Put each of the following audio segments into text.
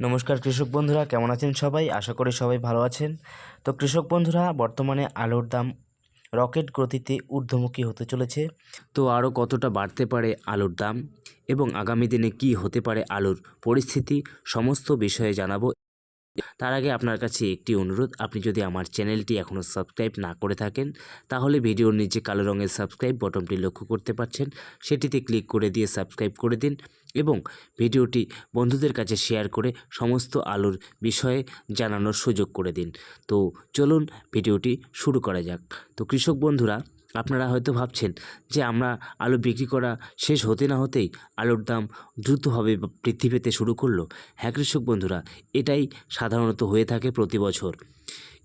নমস্কার কৃষক বন্ধুরা, কেমন আছেন সবাই? আশা করি সবাই ভালো আছেন। তো কৃষক বন্ধুরা, বর্তমানে আলুর দাম রকেট গতিতে ঊর্ধ্বমুখী হতে চলেছে। তো আরও কতটা বাড়তে পারে আলুর দাম এবং আগামী দিনে কি হতে পারে আলুর পরিস্থিতি, সমস্ত বিষয়ে জানাব। তার আগে আপনার কাছে একটি অনুরোধ, আপনি যদি আমার চ্যানেলটি এখনও সাবস্ক্রাইব না করে থাকেন, তাহলে ভিডিওর নিচে কালো রঙের সাবস্ক্রাইব বটনটি লক্ষ্য করতে পারছেন। সেটিতে ক্লিক করে দিয়ে সাবস্ক্রাইব করে দিন এবং ভিডিওটি বন্ধুদের কাছে শেয়ার করে সমস্ত আলোর বিষয়ে জানানোর সুযোগ করে দিন। তো চলুন ভিডিওটি শুরু করা যাক। তো কৃষক বন্ধুরা আপনারা হয়তো ভাবছেন যে আমরা আলু বিক্রি করা শেষ হতে না হতেই আলুর দাম দ্রুতভাবে বৃদ্ধি পেতে শুরু করল। হ্যাঁ কৃষক বন্ধুরা, এটাই সাধারণত হয়ে থাকে প্রতি বছর।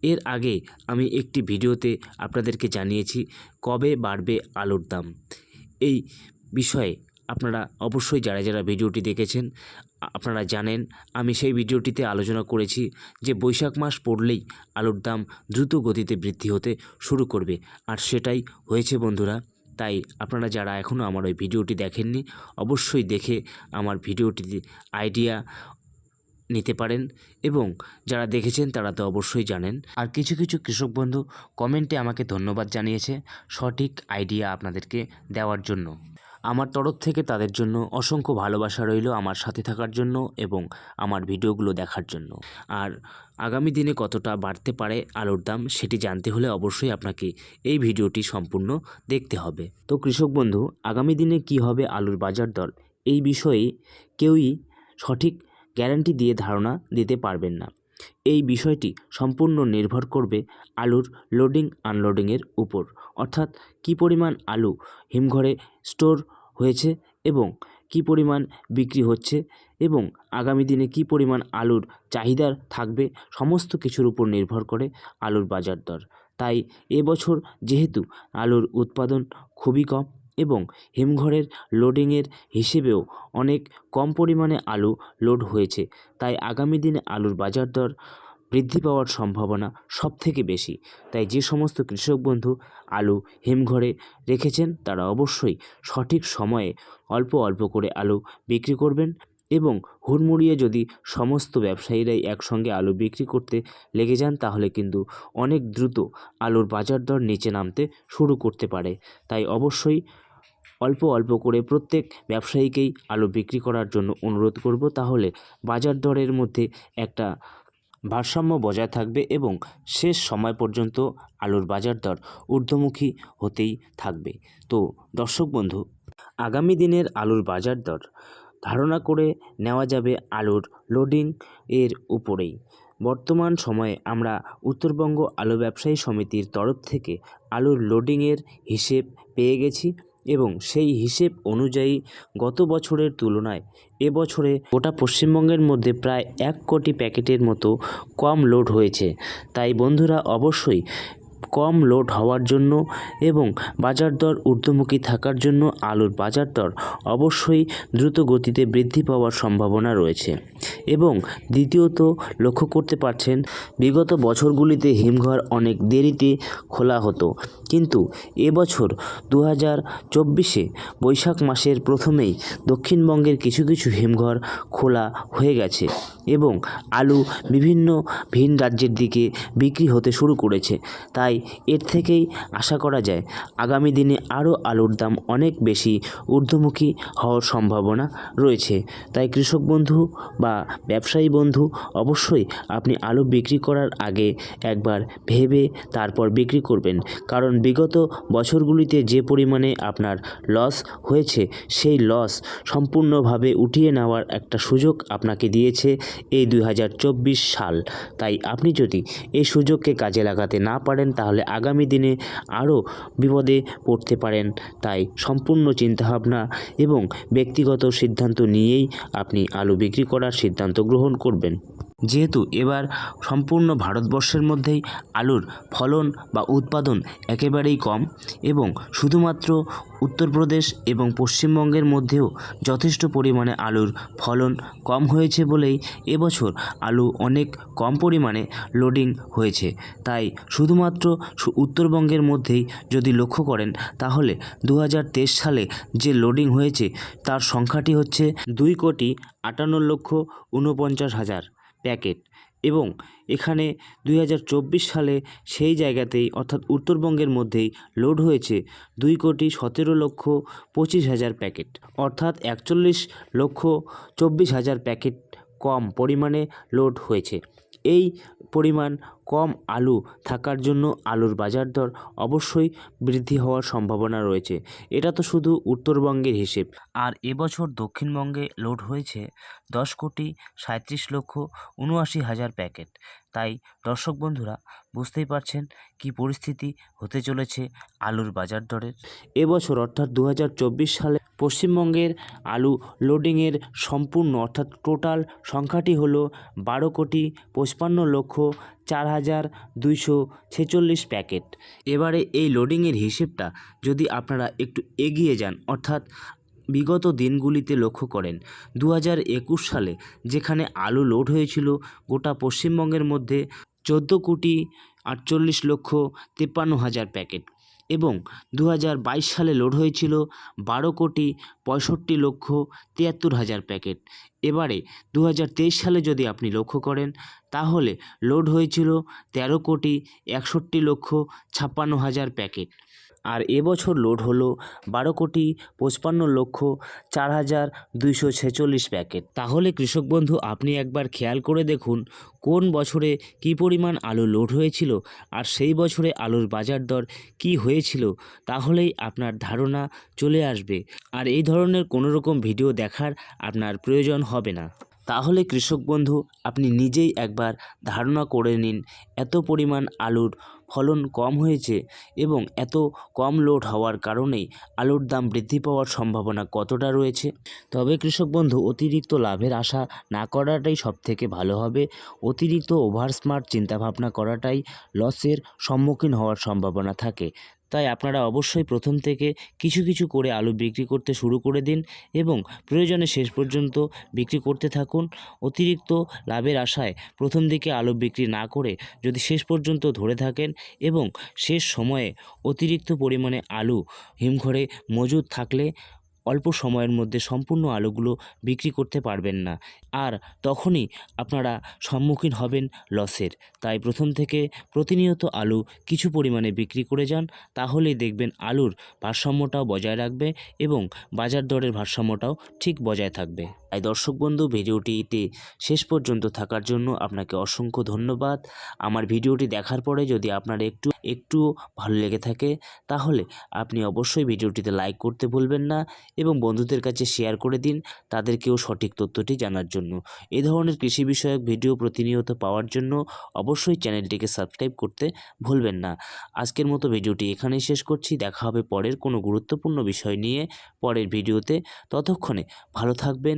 এর আগে আমি একটি ভিডিওতে আপনাদেরকে জানিয়েছি কবে বাড়বে আলুর দাম। এই বিষয়ে আপনারা অবশ্যই যারা যারা ভিডিওটি দেখেছেন আপনারা জানেন, আমি সেই ভিডিওটিতে আলোচনা করেছি যে বৈশাখ মাস পড়লেই আলুর দাম দ্রুত গতিতে বৃদ্ধি হতে শুরু করবে। আর সেটাই হয়েছে বন্ধুরা। তাই আপনারা যারা এখনও আমার ওই ভিডিওটি দেখেননি, অবশ্যই দেখে আমার ভিডিওটিতে আইডিয়া নিতে পারেন এবং যারা দেখেছেন তারা তো অবশ্যই জানেন। আর কিছু কিছু কৃষক বন্ধু কমেন্টে আমাকে ধন্যবাদ জানিয়েছে সঠিক আইডিয়া আপনাদেরকে দেওয়ার জন্য। আমার তরফ থেকে তাদের জন্য অসংখ্য ভালোবাসা রইল আমার সাথে থাকার জন্য এবং আমার ভিডিওগুলো দেখার জন্য। আর আগামী দিনে কতটা বাড়তে পারে আলুর দাম সেটি জানতে হলে অবশ্যই আপনাকে এই ভিডিওটি সম্পূর্ণ দেখতে হবে। তো কৃষক বন্ধু, আগামী দিনে কি হবে আলুর বাজার দর? এই বিষয়ে কেউই সঠিক গ্যারান্টি দিয়ে ধারণা দিতে পারবেন না। এই বিষয়টি সম্পূর্ণ নির্ভর করবে আলুর লোডিং, আনলোডিংয়ের উপর। অর্থাৎ কী পরিমাণ আলু হিমঘরে স্টোর হয়েছে এবং কী পরিমাণ বিক্রি হচ্ছে এবং আগামী দিনে কী পরিমাণ আলুর চাহিদা থাকবে সমস্ত কিছুর উপর নির্ভর করে আলুর বাজার দর। তাই এবছর যেহেতু আলুর উৎপাদন খুবই কম এবং হিমঘরের লোডিংয়ের হিসেবেও অনেক কম পরিমাণে আলু লোড হয়েছে, তাই আগামী দিনে আলুর বাজার দর বৃদ্ধি পাওয়ার সম্ভাবনা সবথেকে বেশি। তাই যে সমস্ত কৃষক বন্ধু আলু হিমঘরে রেখেছেন, তারা অবশ্যই সঠিক সময়ে অল্প অল্প করে আলু বিক্রি করবেন এবং হুড়মুড়িয়ে যদি সমস্ত ব্যবসায়ীরাই একসঙ্গে আলু বিক্রি করতে লেগে যান, তাহলে কিন্তু অনেক দ্রুত আলুর বাজার দর নিচে নামতে শুরু করতে পারে। তাই অবশ্যই অল্প অল্প করে প্রত্যেক ব্যবসায়ীকেই আলু বিক্রি করার জন্য অনুরোধ করব। তাহলে বাজার দরের মধ্যে একটা ভারসাম্য বজায় থাকবে এবং শেষ সময় পর্যন্ত আলুর বাজার দর ঊর্ধ্বমুখী হতেই থাকবে। তো দর্শক বন্ধু, আগামী দিনের আলুর বাজার দর ধারণা করে নেওয়া যাবে আলুর লোডিং এর উপরেই। বর্তমান সময়ে আমরা উত্তরবঙ্গ আলু ব্যবসায়ী সমিতির তরফ থেকে আলুর লোডিংয়ের হিসেব পেয়ে গেছি। এবং সেই হিসেব অনুযায়ী গত বছরের তুলনায় এবছরে গোটা পশ্চিমবঙ্গের মধ্যে প্রায় এক কোটি প্যাকেটের মতো কম লোড হয়েছে। তাই বন্ধুরা, অবশ্যই কম লোড হওয়ার জন্য এবং বাজার দর ঊর্ধ্বমুখী থাকার জন্য আলুর বাজার দর অবশ্যই দ্রুত গতিতে বৃদ্ধি পাওয়ার সম্ভাবনা রয়েছে। এবং দ্বিতীয়ত লক্ষ্য করতে পারছেন, বিগত বছরগুলিতে হিমঘর অনেক দেরিতে খোলা হতো। কিন্তু এবছর দু হাজার চব্বিশে বৈশাখ মাসের প্রথমেই দক্ষিণবঙ্গের কিছু কিছু হিমঘর খোলা হয়ে গেছে এবং আলু বিভিন্ন ভিন রাজ্যের দিকে বিক্রি হতে শুরু করেছে। তাই এর থেকেই আশা করা যায়, আগামী দিনে আরও আলুর দাম অনেক বেশি ঊর্ধ্বমুখী হওয়ার সম্ভাবনা রয়েছে। তাই কৃষক বন্ধু বা ব্যবসায়ী বন্ধু, অবশ্যই আপনি আলু বিক্রি করার আগে একবার ভেবে তারপর বিক্রি করবেন। কারণ বিগত বছরগুলিতে যে পরিমাণে আপনার লস হয়েছে, সেই লস সম্পূর্ণভাবে উঠিয়ে নেওয়ার একটা সুযোগ আপনাকে দিয়েছে এই দুই হাজার চব্বিশ সাল। তাই আপনি যদি এই সুযোগকে কাজে লাগাতে না পারেন, তাহলে আগামী দিনে আরও বিপদে পড়তে পারেন। তাই সম্পূর্ণ চিন্তাভাবনা এবং ব্যক্তিগত সিদ্ধান্ত নিয়েই আপনি আলু বিক্রি করার সিদ্ধান্ত গ্রহণ করবেন। যেহেতু এবার সম্পূর্ণ ভারতবর্ষের মধ্যেই আলুর ফলন বা উৎপাদন একেবারেই কম এবং শুধুমাত্র উত্তরপ্রদেশ এবং পশ্চিমবঙ্গের মধ্যেও যথেষ্ট পরিমাণে আলুর ফলন কম হয়েছে বলেই এবছর আলু অনেক কম পরিমাণে লোডিং হয়েছে। তাই শুধুমাত্র উত্তরবঙ্গের মধ্যেই যদি লক্ষ্য করেন, তাহলে দু হাজার তেইশ সালে যে লোডিং হয়েছে, তার সংখ্যাটি হচ্ছে দুই কোটি আটান্ন লক্ষ ঊনপঞ্চাশ হাজার। প্যাকেট এবং এখানে দুই হাজার চব্বিশ সালে সেই জায়গাতেই, অর্থাৎ উত্তরবঙ্গের মধ্যেই লোড হয়েছে দুই কোটি সতেরো লক্ষ পঁচিশ হাজার প্যাকেট। অর্থাৎ একচল্লিশ লক্ষ চব্বিশ হাজার প্যাকেট কম পরিমাণে লোড হয়েছে। এই পরিমাণ কম আলু থাকার জন্য আলুর বাজার দর অবশ্যই বৃদ্ধি হওয়ার সম্ভাবনা রয়েছে। এটা তো শুধু উত্তরবঙ্গের হিসেব। আর এবছর দক্ষিণবঙ্গে লোড হয়েছে দশ কোটি সাঁত্রিশ লক্ষ উনআশি হাজার প্যাকেট। তাই দর্শক বন্ধুরা, বুঝতেই পারছেন কি পরিস্থিতি হতে চলেছে আলুর বাজার দরের। এবছর অর্থাৎ দু হাজার চব্বিশ সালে পশ্চিমবঙ্গের আলু লোডিংয়ের সম্পূর্ণ অর্থাৎ টোটাল সংখ্যাটি হলো বারো কোটি পঁচপান্ন লক্ষ চার হাজার দুইশো ছেচল্লিশ প্যাকেট। এবারে এই লোডিংয়ের হিসেবটা যদি আপনারা একটু এগিয়ে যান, অর্থাৎ বিগত দিনগুলিতে লক্ষ্য করেন দু হাজার একুশ সালে যেখানে আলু লোড হয়েছিল, গোটা পশ্চিমবঙ্গের মধ্যে চোদ্দ কোটি আটচল্লিশ লক্ষ তিপ্পান্ন হাজার প্যাকেট। এবং দু হাজার বাইশ সালে লোড হয়েছিল বারো কোটি পঁয়ষট্টি লক্ষ তিয়াত্তর হাজার প্যাকেট। এবারে দু হাজার তেইশ সালে যদি আপনি লক্ষ্য করেন, তাহলে লোড হয়েছিল তেরো কোটি একষট্টি লক্ষ ছাপ্পান্ন হাজার প্যাকেট। আর এবছর লোড হলো বারো কোটি পঁচপান্ন লক্ষ চার হাজার দুইশো ছেচল্লিশ প্যাকেট। তাহলে কৃষক বন্ধু, আপনি একবার খেয়াল করে দেখুন কোন বছরে কী পরিমাণ আলু লোড হয়েছিল আর সেই বছরে আলুর বাজার দর কী হয়েছিল, তাহলেই আপনার ধারণা চলে আসবে। আর এই ধরনের কোনো রকম ভিডিও দেখার আপনার প্রয়োজন হবে না। তাহলে কৃষক বন্ধু, আপনি নিজেই একবার ধারণা করে নিন এত পরিমাণ আলুর ফলন কম হয়েছে এবং এত কম লোড হওয়ার কারণে আলুর দাম বৃদ্ধি পাওয়ার সম্ভাবনা কতটা রয়েছে? তবে কৃষক বন্ধু, অতিরিক্ত লাভের আশা না করাটাই সবথেকে ভালো হবে। অতিরিক্ত ওভার স্মার্ট চিন্তাভাবনা করাটাই লসের সম্মুখীন হওয়ার সম্ভাবনা থাকে। তাই আপনারা অবশ্যই প্রথম থেকে কিছু কিছু করে আলু বিক্রি করতে শুরু করে দিন এবং প্রয়োজনে শেষ পর্যন্ত বিক্রি করতে থাকুন। অতিরিক্ত লাভের আশায় প্রথম দিকে আলু বিক্রি না করে যদি শেষ পর্যন্ত ধরে থাকেন এবং শেষ সময়ে অতিরিক্ত পরিমাণে আলু হিমঘরে মজুদ থাকলে অল্প সময়ের মধ্যে সম্পূর্ণ আলুগুলো বিক্রি করতে পারবেন না। আর তখনই আপনারা সম্মুখীন হবেন লসের। তাই প্রথম থেকে প্রতিনিয়ত আলু কিছু পরিমাণে বিক্রি করে যান, তাহলেই দেখবেন আলুর ভারসাম্যটাও বজায় রাখবে এবং বাজার দরের ভারসাম্যটাও ঠিক বজায় থাকবে। তাই দর্শক বন্ধু, ভিডিওটিতে শেষ পর্যন্ত থাকার জন্য আপনাকে অসংখ্য ধন্যবাদ। আমার ভিডিওটি দেখার পরে যদি আপনার একটু একটু ভালো লেগে থাকে, তাহলে আপনি অবশ্যই ভিডিওটিতে লাইক করতে ভুলবেন না এবং বন্ধুদের কাছে শেয়ার করে দিন তাদেরকেও সঠিক তথ্যটি জানার জন্য। এ ধরনের কৃষি বিষয়ক ভিডিও প্রতিনিয়ত পাওয়ার জন্য অবশ্যই চ্যানেলটিকে সাবস্ক্রাইব করতে ভুলবেন না। আজকের মতো ভিডিওটি এখানেই শেষ করছি। দেখা হবে পরের কোনো গুরুত্বপূর্ণ বিষয় নিয়ে পরের ভিডিওতে। ততক্ষণে ভালো থাকবেন